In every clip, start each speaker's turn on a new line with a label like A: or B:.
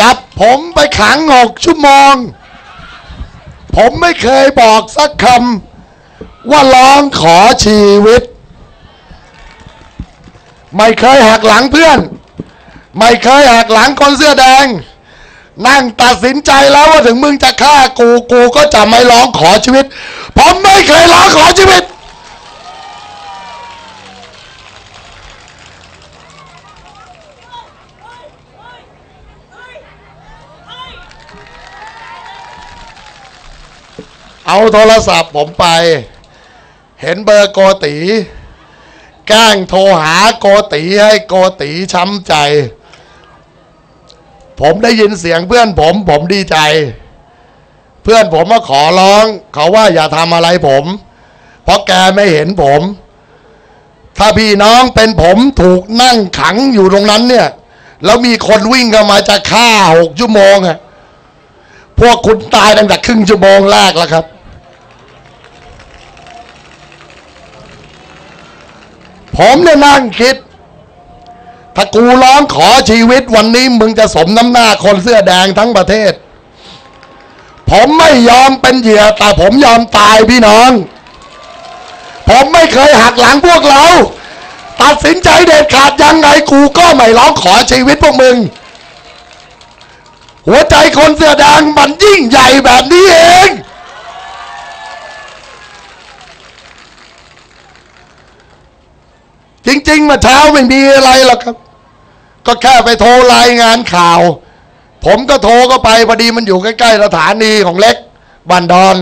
A: จับผมไปขังหกชั่วโมง ผมไม่เคยบอกสักคำว่าร้องขอชีวิต ไม่เคยหักหลังเพื่อน ไม่เคยหักหลังคนเสื้อแดง นั่งตัดสินใจแล้วว่าถึงมึงจะฆ่ากูกูก็จะไม่ร้องขอชีวิต ผมไม่เคยร้องขอชีวิต เอาโทรศัพท์ผมไป เห็นเบอร์โกติแกล้งโทรหาโกติให้โกติช้ำใจ ผมได้ยินเสียงเพื่อนผม ผมดีใจ เพื่อนผมมาขอร้องเขาว่าอย่าทำอะไรผม เพราะแกไม่เห็นผม ถ้าพี่น้องเป็นผมถูกนั่งขังอยู่ตรงนั้นเนี่ย แล้วมีคนวิ่งเข้ามาจะฆ่าหกชั่วโมงอะพวกคุณตายตั้งแต่ครึ่งชั่วโมงแรกแล้วครับ ผมเนี่ยนั่งคิด ถ้ากูร้องขอชีวิตวันนี้มึงจะสมน้ำหน้าคนเสื้อแดงทั้งประเทศ ผมไม่ยอมเป็นเหยื่อแต่ผมยอมตายพี่น้อง ผมไม่เคยหักหลังพวกเรา ตัดสินใจเด็ดขาดยังไงกูก็ไม่ร้องขอชีวิตพวกมึง หัวใจคนเสื้อแดงมันยิ่งใหญ่แบบนี้เอง จริงๆมาเช้าไม่มีอะไรหรอกครับ ก็แค่ไปโทรรายงานข่าว ผมก็โทรก็ไปพอดีมันอยู่ใกล้ๆสถานีของเล็กบันดอน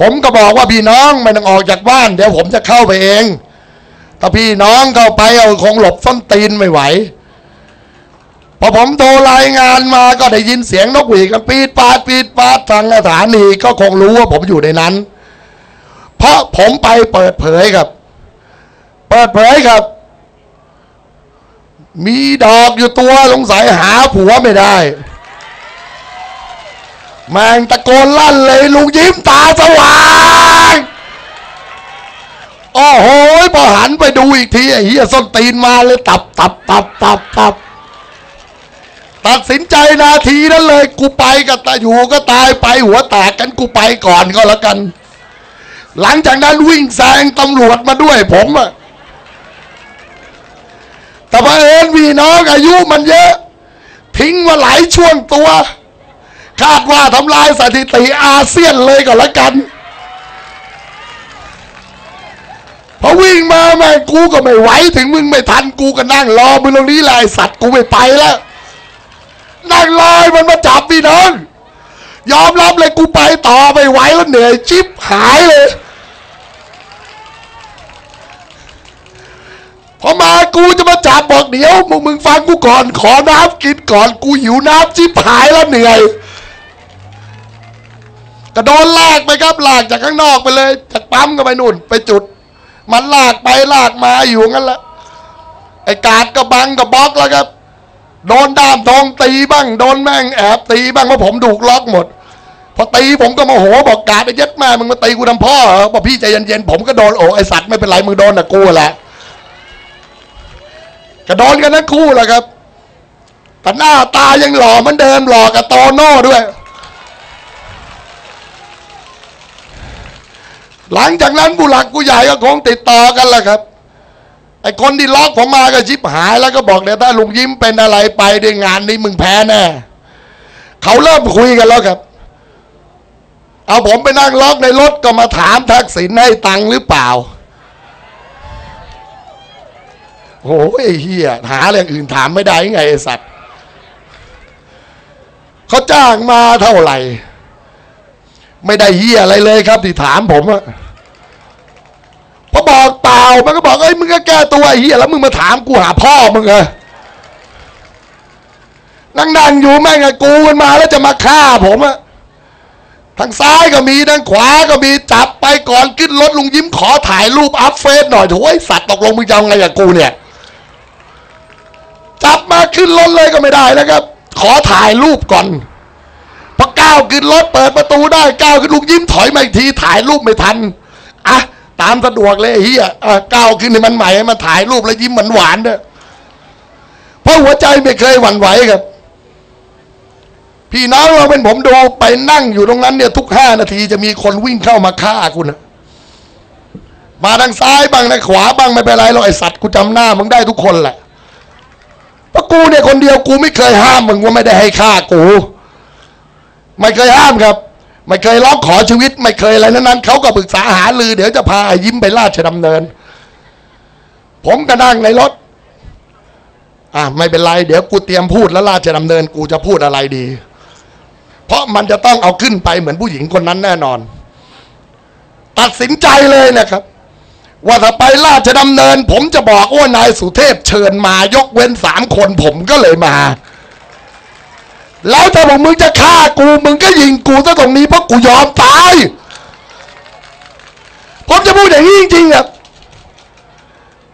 A: ผมก็บอกว่าพี่น้องไม่ต้องออกจากบ้าน เดี๋ยวผมจะเข้าไปเองถ้าพี่น้องเข้าไปเอาคงหลบส้นตีนไม่ไหวพอผมโทรรายงานมาก็ได้ยินเสียงนกหวีดกันปีดปาดปีดปาดทางสถานีก็คงรู้ว่าผมอยู่ในนั้น เพราะผมไปเปิดเผยครับ เปิดเผยครับ มีดอกอยู่ตัวสงสัยหาผัวไม่ได้แมงตะโกนลั่นเลยลุงยิ้มตาสว่างโอ้โหพอหันไปดูอีกทีไอ้เหี้ยส้นตีนมาเลยตับตับตับตับตับตัดสินใจนาทีนั้นเลย กูไปก็ตายอยู่ก็ตายไปหัวแตกกันกูไปก่อนก็แล้วกัน หลังจากนั้นวิ่งแซงตำรวจมาด้วยผมอะ แต่พอเอิญพี่น้องอายุมันเยอะ ทิ้งมาหลายช่วงตัว คาดว่าทำลายสถิติอาเซียนเลยก็แล้วกันพอวิ่งมาแม่กูก็ไม่ไหวถึงมึงไม่ทันกูก็นั่งรอมึงตรงนี้แหละสัตว์กูไม่ไปแล้วนั่งรอมันมาจับพี่น้องยอมรับเลยกูไปต่อไม่ไหวแล้วเหนื่อยชิบหายเลย พอมากูจะมาจับบอกเดี๋ยวมึงมึงฟังกูก่อนขอน้ำกินก่อนกูหิวน้ำชิบหายแล้วเหนื่อยกระโดนลากไปครับลากจากข้างนอกไปเลย จากปั๊มก็ไปนู่น ไปจุด มันลากไปลากมาอยู่งั้นละไอ้กาดก็บังก็บล็อกแล้วครับ โดนด้ามทองตีบ้าง โดนแม่งแอบตีบ้างเพราะผมถูกล็อกหมดพอตีผมก็โมโหบอกกาดไอ้เย็ดแม่มึงมาตีกูทำพ่อเหรอบอกพี่ใจเย็นๆผมก็โดนโอ้ไอสัตว์ไม่เป็นไรมึงโดนนะกูแหละ กระโดนกันทั้งคู่แหละครับแต่หน้าตายังหล่อเหมือนเดิมหล่อกับโตโน่ด้วย หลังจากนั้นผู้หลักผู้ใหญ่ก็คงติดต่อกันแหละครับไอ้คนที่ล็อกผมมาก็ชิบหายแล้วก็บอกเดี๋ยวถ้าลุงยิ้มเป็นอะไรไปในงานนี้มึงแพ้แน่เขาเริ่มคุยกันแล้วครับ เอาผมไปนั่งล็อกในรถก็มาถามทักษิณให้ตังค์หรือเปล่า โอ้ยไอเฮียหาเรื่องอื่นถามไม่ได้ไงไอ้สัตว์เขาจ้างมาเท่าไหร่ ไม่ได้เฮียอะไรเลยครับที่ถามผมอะพอบอกเปล่ามันก็บอกเอ้ยมึงก็แก้ตัวไอ้เฮียแล้วมึงมาถามกูหาพ่อมึงเหรอนั่งๆอยู่แม่งกูมันมาแล้วจะมาฆ่าผมอะทางซ้ายก็มีทางขวาก็มีจับไปก่อนขึ้นรถลุงยิ้มขอถ่ายรูปอัพเฟซหน่อยโถ่ไอ้สัตว์ตกลงมึงจะเอาไงกับกูเนี่ย จับมาขึ้นรถเลยก็ไม่ได้แล้วครับ ขอถ่ายรูปก่อนพอก้าวขึ้นรถเปิดประตูได้ก้าวขึ้นลุงยิ้มถอยมาอีกทีถ่ายรูปไม่ทันอะตามสะดวกเลยเฮียอะก้าวขึ้นให้มันใหม่ให้มันถ่ายรูปแล้วยิ้มหวานๆเด้อเพราะหัวใจไม่เคยหวั่นไหวครับ พี่น้องเราเป็นผมดูไปนั่งอยู่ตรงนั้นเนี่ยทุกห้านาทีจะมีคนวิ่งเข้ามาฆ่าคุณนะมาทางซ้ายบ้างนะขวาบ้างไม่เป็นไรหรอกไอสัตว์กูจำหน้ามึงได้ทุกคนแหละ ราะกูเนี่ยคนเดียวกูไม่เคยห้ามมึงว่าไม่ได้ให้ฆ่ากู ไม่เคยห้ามครับ ไม่เคยร้องขอชีวิต ไม่เคยอะไรนั้นนั้นเขาก็ปรึกษาหาลือเดี๋ยวจะพาไอ้ยิ้มไปราชดำเนิน ผมก็นั่งในรถ อะไม่เป็นไร เดี๋ยวกูเตรียมพูดแล้วราชดำเนิน กูจะพูดอะไรดี เพราะมันจะต้องเอาขึ้นไปเหมือนผู้หญิงคนนั้นแน่นอน ตัดสินใจเลยนะครับ ว่าถ้าไปราชดำเนิน ผมจะบอกว่านายสุเทพเชิญมายกเว้นสามคนผมก็เลยมา แล้วถ้าบอกมึงจะฆ่ากูมึงก็ยิงกูซะตรงนี้เพราะกูยอมตาย ผมจะพูดอย่างนี้จริงๆอะ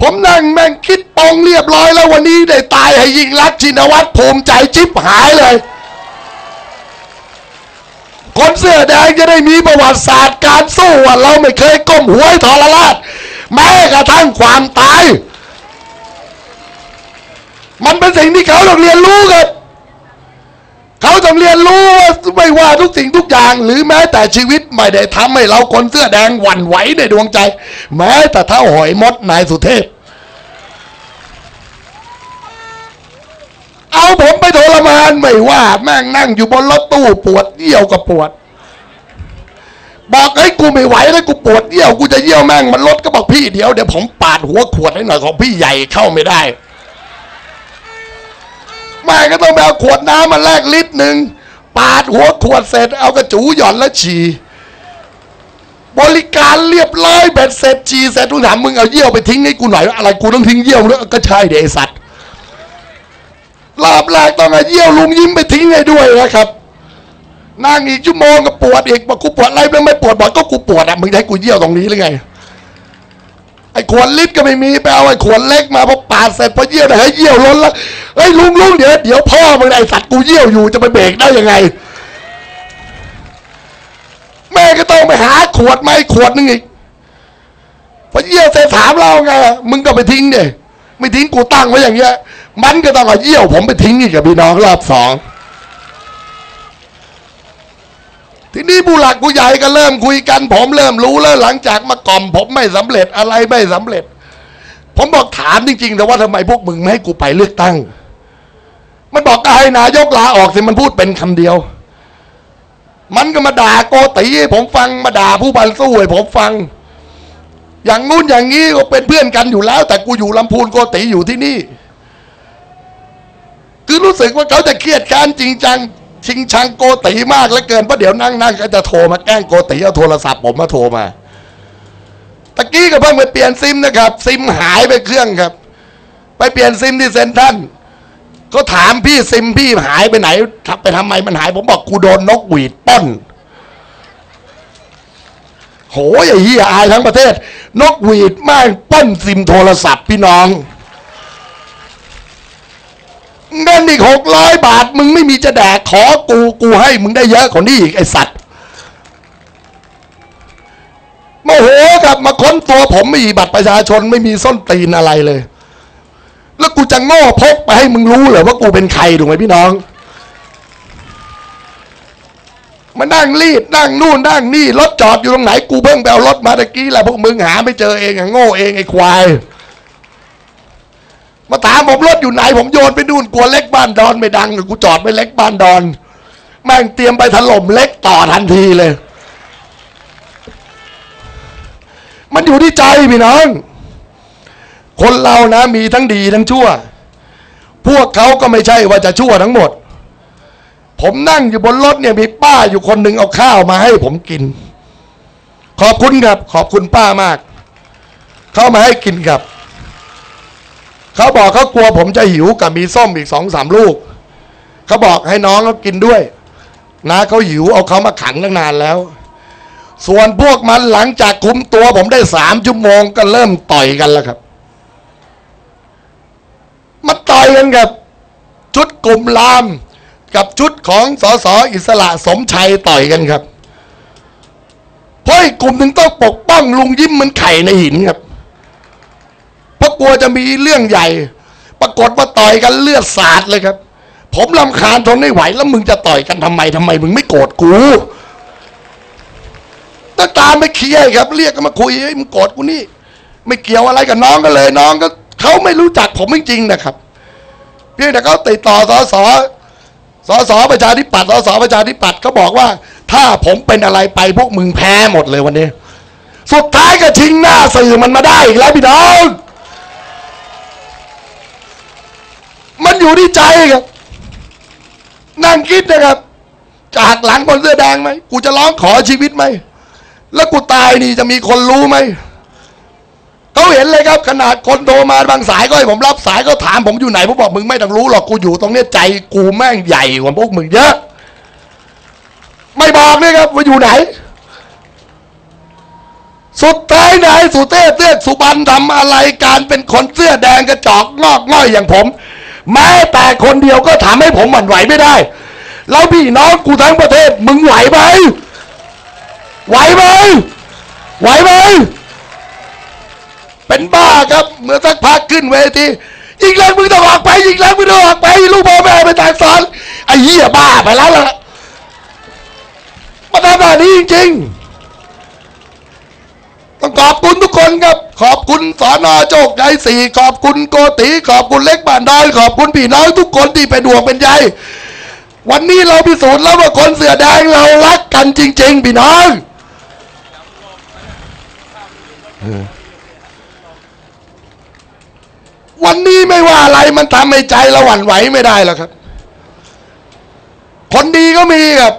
A: ผมนั่งแม่งคิดปองเรียบร้อยแล้ววันนี้ได้ตายให้ยิงรักชินวัตรภูมิใจจิ๊บหายเลย คนเสื้อแดงจะได้มีประวัติศาสตร์การสู้ว่าเราไม่เคยก้มหัวให้ทรราช แม้กระทั่งความตาย มันเป็นสิ่งที่เขาต้องเรียนรู้กันเขาต้องเรียนรู้ว่าไม่ว่าทุกสิ่งทุกอย่าง หรือแม้แต่ชีวิตไม่ได้ทำให้เราคนเสื้อแดงหวั่นไหวในดวงใจ แม้แต่เท่าหอยมดนายสุเทพ เอาผมไปทรมานไม่ว่าแม่งนั่งอยู่บนรถตู้ปวดเยี่ยวก็ปวด บอกไอ้ย กูไม่ไหวแล้วกูปวดเยี่ยวกูจะเยี่ยวแม่งมันรถก็บอกพี่เดี๋ยวเดี๋ยวผมปาดหัวขวดให้หน่อยของพี่ใหญ่เข้าไม่ได้แม่ก็ต้องไปเอาขวดน้ำมาแลกลิตรหนึ่งปาดหัวขวดเสร็จเอากระจูหย่อนแล้วฉี่บริการเรียบร้อยเบ็ดเสร็จฉี่เสร็จทุกถามมึงเอาเยี่ยวไปทิ้งให้กูหน่อยอะไรกูต้องทิ้งเยี่ยวด้วก็ใช่เดไอ้สัตว์รอบแรกต้องเอาเยี่ยวลุงยิ้มไปทิ้งให้ด้วยนะครับนั่งอีกชั่วโมงก็ ปวดอีกบอกกูปวดอะไรไม่ไม่ปวดบอกก็กูปวดอะมึงจะให้กูเยี่ยวตรงนี้หรือไงไอ้ขวดลิตรก็ไม่มีไปเอาไอ้ขวดเล็กมาพอปาดเสร็จพอเยี่ยวให้เยี่ยวล้นล้วเฮ้ยลุงลุงเดี๋ยวเดี๋ยวพ่อมึงไอ้สัตว์กูเยี่ยวอยู่จะไปเบรกได้ยังไง แม่ก็ต้องไปหาขวดมาอีกขวดนึงอีกพอเยี่ยวเสร็จถามเราไงมึงก็ไปทิ้งเดี๋ยไม่ทิ้งกูตั้งไว้อย่างเงี้ยมันก็ต้องเอาเยี่ยวผมไปทิ้งอีกกับพี่น้องรอบสอง ทีนี้ผู้หลักผู้ใหญ่ก็เริ่มคุยกัน ผมเริ่มรู้แล้วหลังจากมากล่อม ผมไม่สำเร็จอะไรไม่สำเร็จ ผมบอกถามจริงๆแต่ว่าทำไมพวกมึงไม่ให้กูไปเลือกตั้ง มันบอกก็ให้นายกลาออกสิมันพูดเป็นคำเดียว มันก็มาด่าโกติให้ผมฟังมาด่าผู้บันสู้ให้ผมฟัง อย่างงู้นอย่างนี้ก็เป็นเพื่อนกันอยู่แล้ว แต่กูอยู่ลำพูนโกติอยู่ที่นี่ คือรู้สึกว่าเขาจะเครียดการจริงจัง ชิงชังโกติมากเหลือเกินเพราะเดี๋ยวนั่งนั่งก็จะโทรมาแกล้งโกติเอาโทรศัพท์ผมมาโทรมาตะกี้ก็เพิ่งไปเปลี่ยนซิมนะครับ ซิมหายไปเครื่องครับ ไปเปลี่ยนซิมที่เซ็นทรัลก็ถามพี่ซิมพี่หายไปไหนทับไปทำไมมันหาย ผมบอกกูโดนนกหวีดป้นโหยไอ้เหี้ยอายทั้งประเทศ นกหวีดแม่งป้นซิมโทรศัพท์พี่น้อง เงินอีกหกร้อยบาท มึงไม่มีจะแดกขอกูกูให้มึงได้เยอะกว่านี้อีกไอสัตว์โมโหกลับมาค้นตัวผมไม่มีบัตรประชาชนไม่มีส้นตีนอะไรเลย แล้วกูจะโง่พกไปให้มึงรู้เหรอว่ากูเป็นใครถูกไหมพี่น้อง มานั่งรีดนั่งนู่นนั่งนี่รถจอดอยู่ตรงไหน กูเพิ่งไปเอารถมาตะกี้แหละพวกมึงหาไม่เจอเองอะโง่เองไอ้ควาย มาถามผมรถอยู่ไหน ผมโยนไปนู่นกลัวเล็กบ้านดอนไม่ดังกูจอดไปเล็กบ้านดอน แม่งเตรียมไปถล่มเล็กต่อทันทีเลย มันอยู่ที่ใจพี่น้อง คนเรานะมีทั้งดีทั้งชั่ว พวกเขาก็ไม่ใช่ว่าจะชั่วทั้งหมด ผมนั่งอยู่บนรถเนี่ยมีป้าอยู่คนหนึ่งเอาข้าวมาให้ผมกิน ขอบคุณครับ ขอบคุณป้ามาก เข้ามาให้กินครับ เขาบอกเขากลัวผมจะหิวกับมีส้มอีกสองสามลูก เขาบอกให้น้องเขากินด้วยนะเขาหิวเอาเขามาขังตั้งนานแล้ว ส่วนพวกมันหลังจากคุมตัวผมได้สามชั่วโมงก็เริ่มต่อยกันแล้วครับ มาต่อยกันกับ ชุดกลุ่มราม กับชุดของสสอิสระสมชัยต่อยกันครับเพราะกลุ่มหนึ่งต้องปกป้องลุงยิ้มมันไข่ในหินครับ กลัวจะมีเรื่องใหญ่ ปรากฏว่าต่อยกันเลือดสาดเลยครับ ผมลำคาญทนไม่ไหว แล้วมึงจะต่อยกันทำไมทำไม มึงไม่โกรธกูก็ตามไปเคลียร์ครับ เรียกกันมาคุยเฮ้ยมึงโกรธกูนี่ ไม่เกี่ยวอะไรกับน้องกันเลย น้องก็เขาไม่รู้จักผมจริงๆนะครับเพียงแต่เขาติดต่อสอสอสอสอประชาธิปัตย์สอสอประชาธิปัตย์เขาบอกว่า ถ้าผมเป็นอะไรไปพวกมึงแพ้หมดเลยวันนี้ สุดท้ายก็ชิงหน้าสื่อมันมาได้อีกแล้วพี่น้อง มันอยู่ที่ใจครับ นั่งคิดนะครับจะหักหลังคนเสื้อแดงไหมกูจะร้องขอชีวิตไหม แล้วกูตายนี่จะมีคนรู้ไหมเขาเห็นเลยครับ ขนาดคนโทรมาบางสายก็ให้ผมรับสายก็ถามผมอยู่ไหนผมบอกมึงไม่ต้องรู้หรอกกูอยู่ตรงเนี้ยใจกูแม่งใหญ่กว่าพวกมึงเยอะ ไม่บอกเลยครับว่าอยู่ไหน สุดท้ายนายสุเทพเทือสุบรรณทำอะไรการเป็นคนเสื้อแดงกระจอกงอกง่อยอย่างผม แม้แต่คนเดียวก็ทำให้ผมหวั่นไหวไม่ได้ แล้วพี่น้องกูทั้งประเทศ มึงไหวไหมไหวไหมไหวไหมเป็นบ้าครับเมื่อสักพักขึ้นเวทียิงแรงมึงต้องออกไปยิงแรงมึงต้องออกไปลูกพ่อแม่ไปตายสอนไอ้เหี้ยบ้าไปแล้วล่ะมาทำแบบนี้จริงๆ ต้องขอบคุณทุกคนครับ ขอบคุณสอนอโชคชัยสี่ขอบคุณโกติขอบคุณเล็กบ้านดอยขอบคุณพี่น้องทุกคนที่เป็นห่วงเป็นใยวันนี้เราพิสูจน์แล้วว่าคนเสือแดงเรารักกันจริง ๆ พี่น้องวันนี้ไม่ว่าอะไรมันทำให้ใจเราหวั่นไหวไม่ได้หรอกครับ คนดีก็มีครับ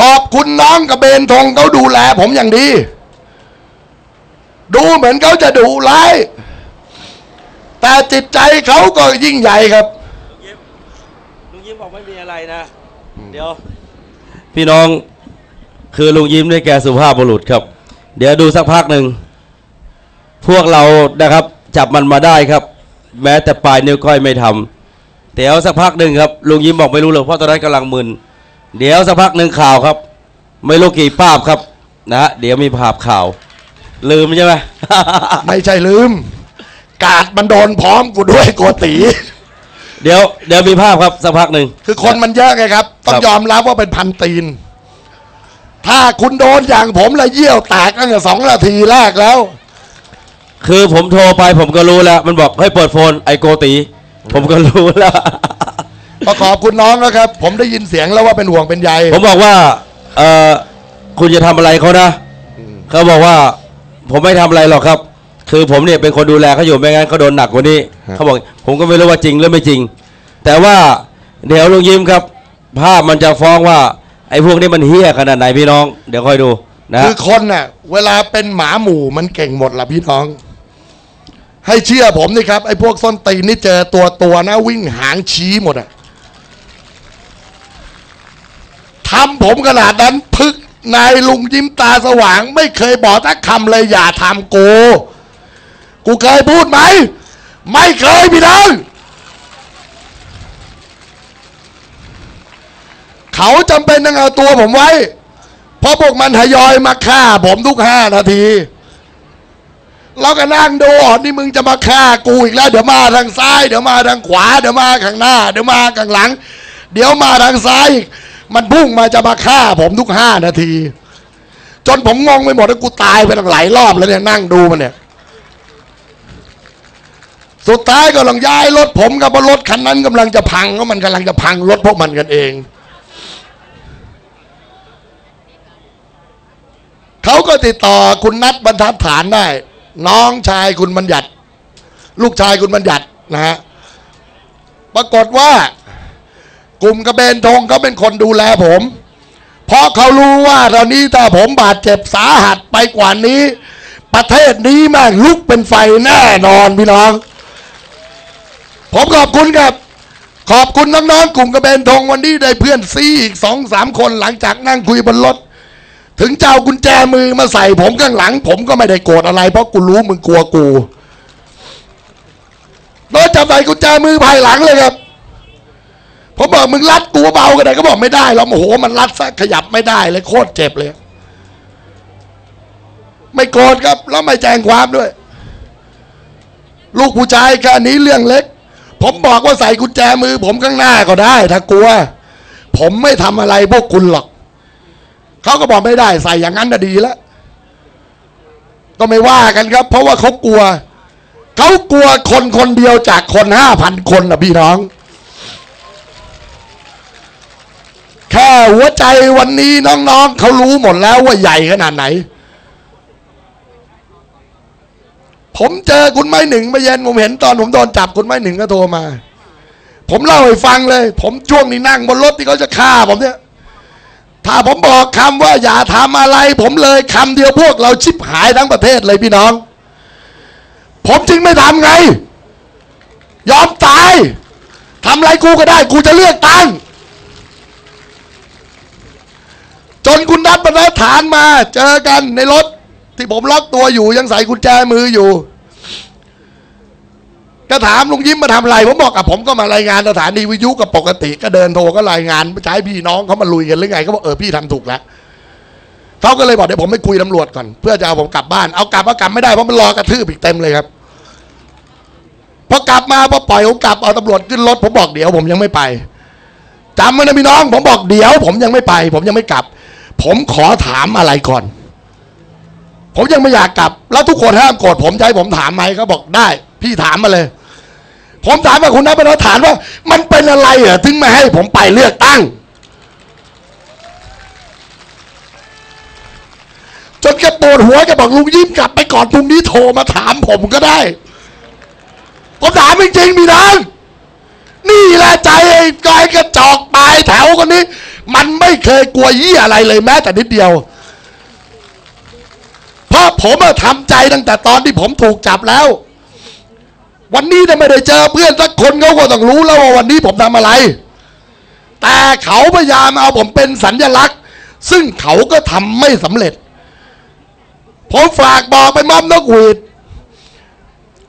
A: ขอบคุณน้องกับเบนทงเขาดูแลผมอย่างดี ดูเหมือนเขาจะดุร้าย แต่จิตใจเขาก็ยิ่งใหญ่ครับ
B: ลุงยิ้มบอกไม่มีอะไรนะ เดี๋ยว พี่น้องคือลุงยิ้มได้แก่สุภาพบุรุษครับ เดี๋ยวดูสักพักหนึ่ง พวกเรานะครับ จับมันมาได้ครับ แม้แต่ปลายนิ้วก้อยไม่ทำเดี๋ยวสักพักหนึ่งครับลุงยิ้มบอกไม่รู้เลยเพราะตอนนั้นกำลังมึนเดี๋ยวสักพักหนึ่งข่าวครับ ไม่รู้กี่ภาพครับนะฮะเดี๋ยวมีภาพข่าว ลืมใช่ไหม
A: ไม่ใช่ลืม กาดมันโดนพร้อมกูด้วยโกตี
B: เดี๋ยวเดี๋ยวมีภาพครับสักพักหนึ่ง
A: คือคนมันเยอะไงครับ ต้อง
B: ครับ
A: ยอมรับว่าเป็นพันตีน ถ้าคุณโดนอย่างผมละเยี่ยวแตกตั้งแต่สองนาทีแรกแล้ว
B: คือผมโทรไปผมก็รู้แล้ว มันบอกให้เปิดโฟนไอโกตี ผมก็รู้แล้ว
A: ก็ขอบคุณน้องนะครับ ผมได้ยินเสียงแล้วว่าเป็นห่วงเป็นใย
B: ผมบอกว่าเออคุณจะทำอะไรเขานะเขาบอกว่า ผมไม่ทำอะไรหรอกครับ คือผมเนี่ยเป็นคนดูแลเขาอยู่ไม่งั้นเขาโดนหนักกว่านี้เขาบอก ผมก็ไม่รู้ว่าจริงหรือไม่จริง แต่ว่าเดี๋ยวลุงยิ้มครับ ภาพมันจะฟ้องว่า ไอ้พวกนี้มันเฮี้ยขนาดไหนพี่น้อง เดี๋ยวค่อยดูนะ
A: คือคนน่ะ เวลาเป็นหมาหมู่มันเก่งหมดละพี่น้อง ให้เชื่อผมนี่ครับไอ้พวกส้นตีนนี่เจอตัวตัวๆนะ วิ่งหางชี้หมดอะทำผมขนาดนั้นพึก นายลุงยิ้มตาสว่าง ไม่เคยบอกสักคำเลยอย่าทำกู กูเคยพูดไหม ไม่เคยพี่น้องเขาจำเป็นต้องเอาตัวผมไว้ เพราะพวกมันทยอยมาฆ่า ผมทุกห้านาที เราก็นั่งดูอ๋อนี่มึงจะมาฆ่ากูอีกแล้ว เดี๋ยวมาทางซ้าย เดี๋ยวมาทางขวา เดี๋ยวมาข้างหน้า เดี๋ยวมาข้างหลัง เดี๋ยวมาทางซ้ายอีก มันพุ่งมาจะมาฆ่าผมทุกห้านาที จนผมงงไปหมดแล้วกูตายไปตั้งหลายรอบแล้วเนี่ยนั่งดูมันเนี่ย สุดท้ายก็ลองย้ายรถผมกับรถคันนั้นกำลังจะพังก็มันกำลังจะพังรถพวกมันกันเองเขาก็ติดต่อคุณนัทบรรทัดฐานได้ น้องชายคุณบัญญัติ ลูกชายคุณบัญญัตินะฮะปรากฏว่า กลุ่มกระเบนทงเขาเป็นคนดูแลผม เพราะเขารู้ว่าตอนนี้ถ้าผมบาดเจ็บสาหัสไปกว่านี้ ประเทศนี้แม่งลุกเป็นไฟแน่นอนพี่น้อง ผมขอบคุณครับ ขอบคุณน้องๆกลุ่มกระเบนทงวันนี้ได้เพื่อนซีอีกสองสามคนหลังจากนั่งคุยบนรถถึงเจ้ากุญแจมือมาใส่ผมข้างหลัง ผมก็ไม่ได้โกรธอะไร เพราะกูรู้มึงกลัวกูโดนจับใส่กุญแจมือภายหลังเลยครับ ผมบอกมึงรัดกูเบากันได้ก็บอกไม่ได้หรอกโอ้โหมันรัดซะขยับไม่ได้เลยโคตรเจ็บเลย ไม่โกรธครับ แล้วไม่แจ้งความด้วย ลูกผู้ชายแค่นี้เรื่องเล็ก ผมบอกว่าใส่กุญแจมือ ผมข้างหน้าก็ได้ ถ้ากลัว ผมไม่ทำอะไรพวกคุณหรอกเขาก็บอกไม่ได้ ใส่อย่างนั้นน่ะดีแล้วก็ไม่ว่ากันครับ เพราะว่าเขากลัวเขากลัวคนคนเดียวจากคนห้าพันคนนะพี่น้อง แค่หัวใจวันนี้น้องๆเขารู้หมดแล้วว่าใหญ่ขนาดไหน ผมเจอคุณไม้หนึ่งเมื่อเย็นผมเห็นตอนผมโดนจับคุณไม้หนึ่งก็โทรมา ผมเล่าให้ฟังเลย ผมช่วงนี้นั่งบนรถที่เขาจะฆ่าผมเนี่ยถ้าผมบอกคำว่าอย่าทำอะไร ผมเลยคำเดียวพวกเราชิบหายทั้งประเทศเลยพี่น้อง ผมจึงไม่ทำไง ยอมตายทำอะไรกูก็ได้ กูจะเลือกตั้ง จ นคุณนัดบรรทัดฐานมา เจอกันในรถ ที่ผมล็อกตัวอยู่ยังใส่กุญแจมืออยู่ ก็ถามลุงยิ้มมาทำอะไรผมบอกกับผมก็มารายงานสถานีวิทยุกับปกติ ก็เดินโทรก็รายงานใช้พี่น้องเขามาลุยกันหรือไงเขาบอกเออพี่ทำถูกแล้วเขาก็เลยบอกเดี๋ยวผมไปคุยตำรวจก่อนเพื่อจะเอาผมกลับบ้านเอากลับเอากลับไม่ได้เพราะมันรอกระทืบอีกเต็มเลยครับพอกลับมาพอปล่อยผมกลับเอาตำรวจขึ้นรถผมบอกเดี๋ยวผมยังไม่ไปจำไว้นะพี่น้อง ผมบอกเดี๋ยว ผมยังไม่ไป ผมยังไม่กลับ ผมขอถามอะไรก่อน ผมยังไม่อยากกลับ แล้วทุกคนห้ามโกรธผมจะให้ผมถามไหมเขาบอกได้ พี่ถามมาเลย ผมถามว่าคุณนัทเป็นฐานว่า มันเป็นอะไรเหรอถึงไม่ให้ผมไปเลือกตั้ง จนแกปวดหัวแกบอกลุงยิ้มกลับไปก่อนพรุ่งนี้โทรมาถามผมก็ได้ ผมถามจริงๆมีน้องนี่แหละใจไอ้กายกระจอกปลายแถวคนนี้ มันไม่เคยกลัวยี่อะไรเลยแม้แต่นิดเดียว เพราะผมอทำใจตั้งแต่ตอนที่ผมถูกจับแล้ว วันนี้ถ้าไม่ได้เจอเพื่อนสักคนเขาก็ต้องรู้แล้วว่าวันนี้ผมทำอะไร แต่เขาพยายามเอาผมเป็นสัญญลักษณ์ ซึ่งเขาก็ทำไม่สำเร็จ ผมฝากบอกไปมอบนกหวีด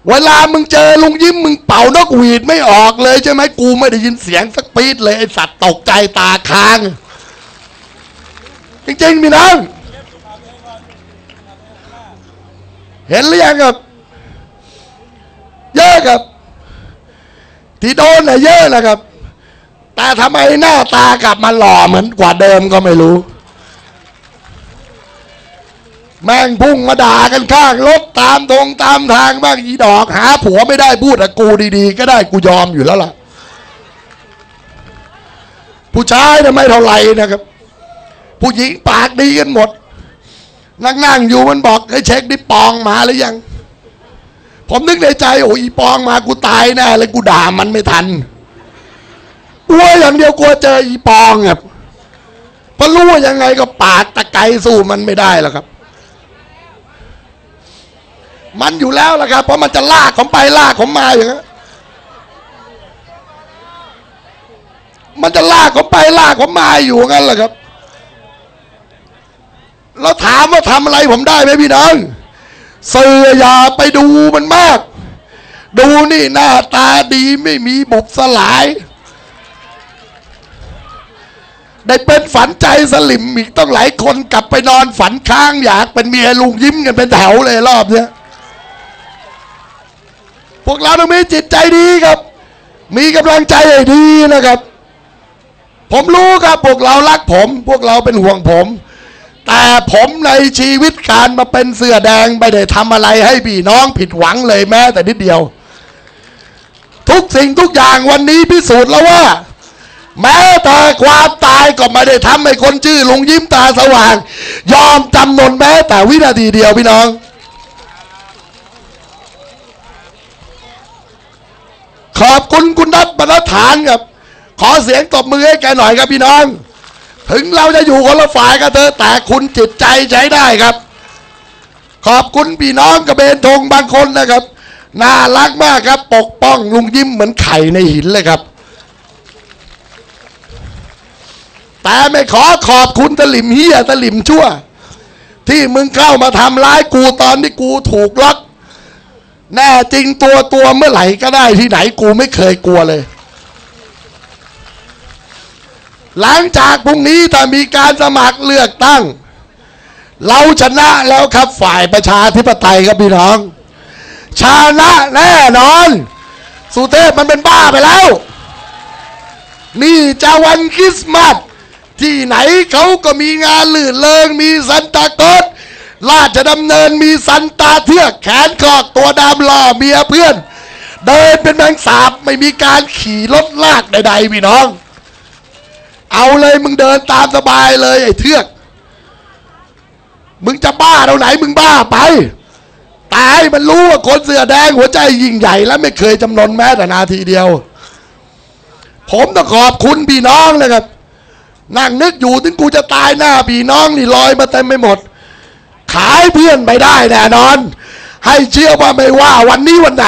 A: เวลามึงเจอลุงยิ้มมึงเป่านกหวีดไม่ออกเลยใช่ไหมกูไม่ได้ยินเสียงสั ปีดเลยไอสัตว์ตกใจตาค้าง จริงๆมีน้องเห็นหรือยังครับ เยอะครับ ที่โดนน่ะเยอะนะครับ แต่ทำไมหน้าตากลับมาหล่อเหมือนกว่าเดิมก็ไม่รู้ แม่งพุ่งมาด่ากันข้างรถตามทงตามทางบ้างอีดอก หาผัวไม่ได้พูดกับกูดีๆ ก็ได้กูยอมอยู่แล้วล่ะ ผู้ชายนะไม่เท่าไหร่นะครับ ผู้หญิงปากดีกันหมด นั่งๆอยู่มันบอกให้เช็คดิปองมาหรือยัง ผมนึกในใจโอ้ยปองมากูตายแน่เลยกูด่ามันไม่ทันกลัวอย่างเดียวกลัวเจออีปองครับเพราะรู้ว่ายังไงก็ปากตะไกสู้มันไม่ได้หรอกครับ มันอยู่แล้วล่ะครับ เพราะมันจะลากผมไปลากผมมาอย่างนั้ มันจะลากผมไปลากผมมาอยู่งั้นแหละครับเราถามว่าทำอะไรผมได้ไหมพี่น้องเสืออย่าไปดูมันมาก ดูนี่หน้าตาดีไม่มีบุบสลาย ได้เป็นฝันใจสลิมอีกต้องหลายคนกลับไปนอนฝันค้างอยากเป็นเมียลุงยิ้มกันเป็นแถวเลยรอบเนี้ยพวกเราต้องมีจิตใจดีครับ มีกำลังใจดีนะครับ ผมรู้ครับพวกเรารักผม พวกเราเป็นห่วงผม แต่ผมในชีวิตการมาเป็นเสื้อแดงไม่ได้ทำอะไรให้พี่น้องผิดหวังเลยแม้แต่นิดเดียว ทุกสิ่งทุกอย่างวันนี้พิสูจน์แล้วว่า แม้แต่ความตายก็ไม่ได้ทำให้คนชื่อลุงยิ้มตาสว่าง ยอมจำนนแม้แต่วินาทีเดียวพี่น้องขอบคุณคุณนัทบรรฐานครับ ขอเสียงตบมือให้แกหน่อยครับพี่น้อง ถึงเราจะอยู่คนละฝ่ายกันเถอะแต่คุณจิตใจใช้ได้ครับ ขอบคุณพี่น้องกระเบนธงบางคนนะครับ น่ารักมากครับ ปกป้องลุงยิ้มเหมือนไข่ในหินเลยครับ แต่ไม่ขอขอบคุณตะหลิมเฮียตะหลิมชั่ว ที่มึงเข้ามาทำร้ายกูตอนที่กูถูกล็อกแน่จริงตัวตัวเมื่อไหร่ก็ได้ที่ไหนกูไม่เคยกลัวเลย หลังจากพรุ่งนี้ถ้ามีการสมัครเลือกตั้ง เราชนะแล้วครับฝ่ายประชาธิปไตยครับพี่น้อง ชนะแน่นอน สุเทพมันเป็นบ้าไปแล้ว นี่จะวันคริสต์มาสที่ไหนเขาก็มีงานลื่นเริงมีซันตาคอสราชดำเนินมีซันตาเทือกแขนคอกตัวดำล่อเมียเพื่อน เดินเป็นแมงสาบไม่มีการขี่รถลากใดๆพี่น้อง เอาเลยมึงเดินตามสบายเลยไอ้เทือก มึงจะบ้าเท่าไหนมึงบ้าไป ตายมันรู้ว่าคนเสือแดงหัวใจยิ่งใหญ่ และไม่เคยจำนนแม้แต่นาทีเดียว ผมต้องขอบคุณพี่น้องนะครับนั่งนึกอยู่ถึงกูจะตายหน้าพี่น้องนี่ลอยมาเต็มไปหมด ขายเพื่อนไปได้แน่นอน ให้เชื่อว่าไม่ว่าวันนี้วันไหน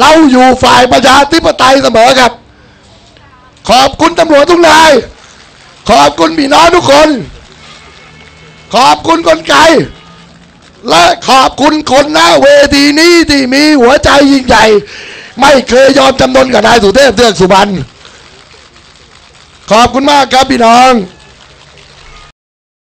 A: เราอยู่ฝ่ายประชาธิปไตยเสมอครับ ขอบคุณตำรวจทุกนาย ขอบคุณพี่น้องทุกคน ขอบคุณคนไกล และขอบคุณคนหน้าเวทีนี้ที่มีหัวใจยิ่งใหญ่ ไม่เคยยอมจำนนกับนายสุเทพเทือกสุบรรณขอบคุณมากครับพี่น้อง